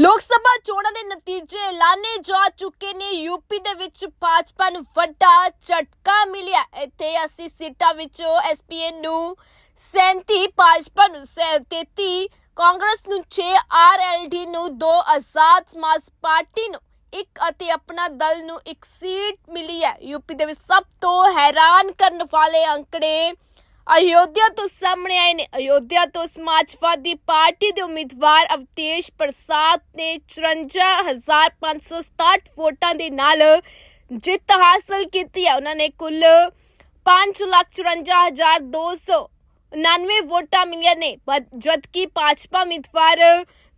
ਲੋਕ ਸਭਾ ਚੋਣਾਂ ਦੇ ਨਤੀਜੇ ਐਲਾਨੇ ਜਾ ਚੁੱਕੇ ਨੇ। ਯੂਪੀ ਦੇ ਵਿੱਚ ਭਾਜਪਾ ਨੂੰ ਵੱਡਾ ਝਟਕਾ ਮਿਲਿਆ। ਇੱਥੇ 80 ਸੀਟਾਂ ਵਿੱਚੋਂ ਐਸਪੀਐਨ ਨੂੰ 37 ਭਾਜਪਾ ਨੂੰ ਸ- 33 ਕਾਂਗਰਸ ਨੂੰ 6 ਆਰਐਲਡੀ ਨੂੰ 2 ਆਜ਼ਾਦ ਸਮਾਜ ਪਾਰਟੀ ਨੂੰ ਇੱਕ ਅਤੇ ਆਪਣਾ ਦਲ ਨੂੰ ਇੱਕ ਸੀਟ ਮਿਲੀ ਹੈ। ਯੂਪੀ ਦੇ ਵਿੱਚ ਸਭ ਤੋਂ ਹੈਰਾਨ ਕਰਨ ਵਾਲੇ ਅੰਕੜੇ ਅਯੋਧਿਆ ਤੋਂ ਸਾਹਮਣੇ ਆਏ ਨੇ। ਅਯੋਧਿਆ ਤੋਂ ਸਮਾਜਵਾਦੀ ਪਾਰਟੀ ਦੇ ਉਮੀਦਵਾਰ ਅਵਤੇਸ਼ ਪ੍ਰਸਾਦ ਨੇ 54567 ਵੋਟਾਂ ਦੇ ਨਾਲ ਜਿੱਤ ਹਾਸਲ ਕੀਤੀ ਹੈ। ਉਹਨਾਂ ਨੇ ਕੁੱਲ 554299 ਵੋਟਾਂ ਮਿਲੀਆਂ ਨੇ। ਜਦਕਿ ਭਾਜਪਾ ਉਮੀਦਵਾਰ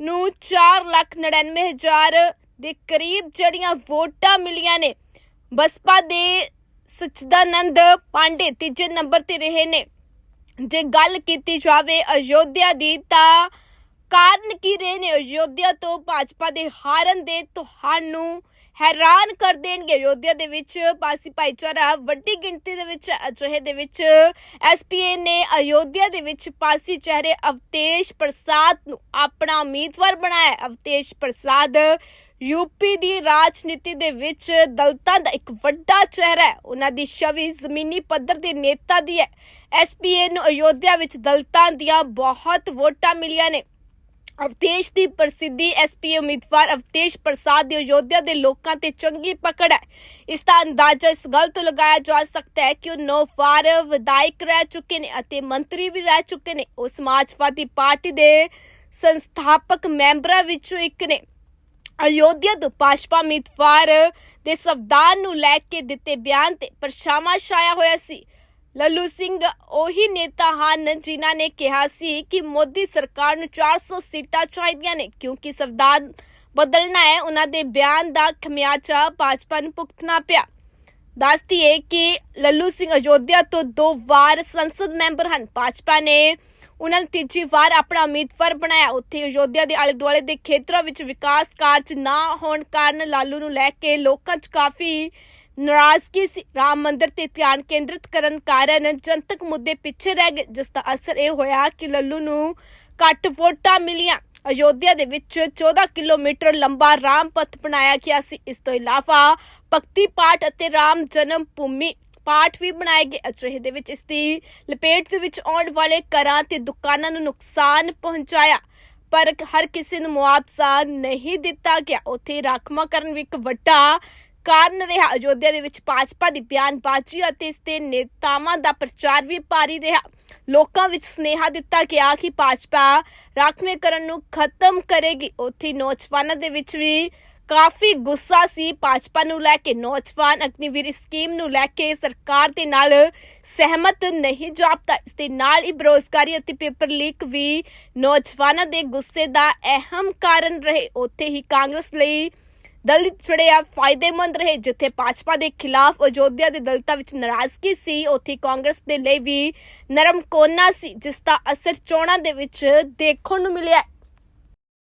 ਨੂੰ 499000 ਦੇ ਕਰੀਬ ਜਿਹੜੀਆਂ ਵੋਟਾਂ ਮਿਲੀਆਂ ਨੇ। ਬਸਪਾ ਦੇ ਸਚਦਾਨੰਦ ਪਾਂਡੇ ਤੀਜੇ ਨੰਬਰ ਤੇ ਰਹੇ ਨੇ। ਜੇ ਗੱਲ ਕੀਤੀ ਜਾਵੇ ਅਯੋਧਿਆ ਦੀ, ਤਾਂ ਕਾਰਨ ਕੀ ਰਹੇ ਨੇ? ਅਯੋਧਿਆ ਤੋਂ ਭਾਜਪਾ ਦੇ ਹਾਰਨ ਦੇ ਤੁਹਾਨੂੰ ਹੈਰਾਨ ਕਰ ਦੇਣਗੇ। ਅਯੋਧਿਆ ਦੇ ਵਿੱਚ ਪਾਸੀ ਭਾਈਚਾਰਾ ਵੱਡੀ ਗਿਣਤੀ ਦੇ ਵਿੱਚ ਅਜਿਹੇ ਦੇ ਵਿੱਚ ਐਸਪੀਏ ਨੇ ਅਯੋਧਿਆ ਦੇ ਵਿੱਚ ਪਾਸੀ ਚਿਹਰੇ ਅਵਤੇਸ਼ ਪ੍ਰਸਾਦ ਨੂੰ ਆਪਣਾ ਉਮੀਦਵਾਰ ਬਣਾਇਆ। ਅਵਤੇਸ਼ ਪ੍ਰਸਾਦ ਯੂਪੀ ਦੀ ਰਾਜਨੀਤੀ ਦੇ ਵਿੱਚ ਦਲਤਾਂ ਦਾ ਇੱਕ ਵੱਡਾ ਚਿਹਰਾ ਹੈ। ਉਹਨਾਂ ਦੀ ਛਵੀ ਜ਼ਮੀਨੀ ਪੱਧਰ ਦੇ ਨੇਤਾ ਦੀ ਹੈ। ਐਸਪੀਏ ਨੂੰ ਅਯੋਧਿਆ ਵਿੱਚ ਦਲਤਾਂ ਦੀਆਂ ਬਹੁਤ ਵੋਟਾਂ ਮਿਲੀਆਂ ਨੇ। ਅਵਤੇਸ਼ ਦੀ ਪ੍ਰਸਿੱਧੀ ਐਸਪੀਏ ਉਮੀਦਵਾਰ ਅਵਤੇਸ਼ ਪ੍ਰਸਾਦ ਦੀ ਅਯੋਧਿਆ ਦੇ ਲੋਕਾਂ ਤੇ ਚੰਗੀ ਪਕੜ ਹੈ। ਇਸ ਦਾ ਅੰਦਾਜ਼ਾ ਇਸ ਗੱਲ ਤੋਂ ਲਗਾਇਆ ਜਾ ਸਕਦਾ ਹੈ ਕਿ ਉਹ ਨੌ ਵਾਰ ਵਿਧਾਇਕ ਰਹਿ ਚੁੱਕੇ ਨੇ ਅਤੇ ਮੰਤਰੀ ਵੀ ਰਹਿ ਚੁੱਕੇ ਨੇ। ਉਹ ਸਮਾਜਵਾਦੀ ਪਾਰਟੀ ਦੇ ਸੰਸਥਾਪਕ ਮੈਂਬਰਾਂ ਵਿੱਚੋਂ ਇੱਕ ਨੇ। ਅਯੋਧਿਆ ਤੋਂ ਭਾਜਪਾ ਉਮੀਦਵਾਰ ਦੇ ਸੰਵਿਧਾਨ ਨੂੰ ਲੈ ਕੇ ਦਿੱਤੇ ਬਿਆਨ ਤੇ ਪਰਛਾਵਾਂ ਛਾਇਆ ਹੋਇਆ ਸੀ। ਲੱਲੂ ਸਿੰਘ ਉਹੀ ਨੇਤਾ ਹਨ ਜਿਨ੍ਹਾਂ ਨੇ ਕਿਹਾ ਸੀ ਕਿ ਮੋਦੀ ਸਰਕਾਰ ਨੂੰ 400 ਸੀਟਾਂ ਚਾਹੀਦੀਆਂ ਨੇ ਕਿਉਂਕਿ ਸੰਵਿਧਾਨ ਬਦਲਣਾ ਹੈ, ਉਹਨਾਂ ਦੇ ਬਿਆਨ ਦਾ ਖਮਿਆਚਾ ਭਾਜਪਾ ਨੂੰ ਭੁਗਤਣਾ ਪਿਆ। ਦੱਸਦੀ ਹੈ ਕਿ ਲੱਲੂ ਸਿੰਘ ਅਯੋਧਿਆ ਤੋਂ ਦੋ ਵਾਰ ਸੰਸਦ ਮੈਂਬਰ ਹਨ। ਭਾਜਪਾ ਨੇ ਉਹਨਾਂ ਨੂੰ ਤੀਜੀ ਵਾਰ ਆਪਣਾ ਉਮੀਦਵਾਰ ਬਣਾਇਆ। ਉੱਥੇ ਅਯੋਧਿਆ ਦੇ ਆਲੇ ਦੁਆਲੇ ਦੇ ਖੇਤਰਾਂ ਵਿੱਚ ਵਿਕਾਸ ਕਾਰਜ ਨਾ ਹੋਣ ਕਾਰਨ ਲਾਲੂ ਨੂੰ ਲੈ ਕੇ ਲੋਕਾਂ 'ਚ ਕਾਫੀ ਨਾਰਾਜ਼ਗੀ ਸੀ। ਰਾਮ ਮੰਦਿਰ ਤੇ ਧਿਆਨ ਕੇਂਦਰਿਤ ਕਰਨ ਕਾਰਨ ਜਨਤਕ ਮੁੱਦੇ ਪਿੱਛੇ ਰਹਿ ਗਏ, ਜਿਸ ਦਾ ਅਸਰ ਇਹ ਹੋਇਆ ਕਿ ਲੱਲੂ ਨੂੰ ਘੱਟ ਵੋਟਾਂ ਮਿਲੀਆਂ। ਅਯੋਧਿਆ ਦੇ ਵਿੱਚ 14 ਕਿਲੋਮੀਟਰ ਲੰਬਾ ਰਾਮ ਪਥ ਬਣਾਇਆ ਗਿਆ ਸੀ। ਇਸ ਤੋਂ ਇਲਾਵਾ ਭਗਤੀ ਪਾਠ ਅਤੇ ਰਾਮ ਜਨਮ ਭੂਮੀ ਪਾਠ ਵੀ ਬਣਾਏ ਗਏ ਅਜਿਹੇ ਦੇ ਵਿੱਚ ਇਸ ਦੀ ਲਪੇਟ ਦੇ ਵਿੱਚ ਆਉਣ ਵਾਲੇ ਘਰਾਂ ਤੇ ਦੁਕਾਨਾਂ ਨੂੰ ਨੁਕਸਾਨ ਪਹੁੰਚਾਇਆ। ਪਰ ਹਰ ਕਿਸੇ ਨੂੰ ਮੁਆਵਜ਼ਾ ਨਹੀਂ ਦਿੱਤਾ ਗਿਆ। ਉੱਥੇ ਰਾਖਵਾਂਕਰਨ ਵੀ ਇੱਕ ਵੱਡਾ ਕਾਰਨ ਰਿਹਾ। ਅਯੋਧਿਆ ਦੇ ਵਿੱਚ ਭਾਜਪਾ ਦੀ ਬਿਆਨਬਾਜ਼ੀ ਅਤੇ ਇਸ ਦੇ ਨੇਤਾਵਾਂ ਦਾ ਪ੍ਰਚਾਰ ਵੀ ਭਾਰੀ ਰਿਹਾ। ਲੋਕਾਂ ਵਿੱਚ ਸੁਨੇਹਾ ਦਿੱਤਾ ਗਿਆ ਕਿ ਭਾਜਪਾ ਰਾਖਵੇਂਕਰਨ ਨੂੰ ਖਤਮ ਕਰੇਗੀ। ਉੱਥੇ ਨੌਜਵਾਨਾਂ ਦੇ ਵਿੱਚ ਵੀ ਕਾਫੀ ਗੁੱਸਾ ਸੀ ਭਾਜਪਾ ਨੂੰ ਲੈ ਕੇ, ਨੌਜਵਾਨ ਅਗਨੀਵੀਰ ਸਕੀਮ ਨੂੰ ਲੈ ਕੇ ਸਰਕਾਰ ਦੇ ਨਾਲ ਸਹਿਮਤ ਨਹੀਂ, ਜਾਪਦਾ ਇਸ ਦੇ ਨਾਲ ਹੀ ਬੇਰੋਜ਼ਗਾਰੀ ਅਤੇ ਪੇਪਰ ਲੀਕ ਵੀ ਨੌਜਵਾਨਾਂ ਦੇ ਗੁੱਸੇ ਦਾ ਅਹਿਮ ਕਾਰਨ ਰਹੇ। ਉੱਥੇ ਹੀ ਕਾਂਗਰਸ ਲਈ ਦਲਿਤ ਜਿਹੜੇ ਆ, ਫਾਇਦੇਮੰਦ ਰਹੇ, ਜਿੱਥੇ ਭਾਜਪਾ ਦੇ ਖਿਲਾਫ ਅਯੋਧਿਆ ਦੇ ਦਲਿਤਾਂ ਵਿੱਚ ਨਾਰਾਜ਼ਗੀ ਸੀ, ਉੱਥੇ ਕਾਂਗਰਸ ਦੇ ਲਈ ਵੀ ਨਰਮ ਕੋਨਾ ਸੀ, ਜਿਸ ਦਾ ਅਸਰ ਚੋਣਾਂ ਦੇ ਵਿੱਚ ਦੇਖਣ ਨੂੰ ਮਿਲਿਆ।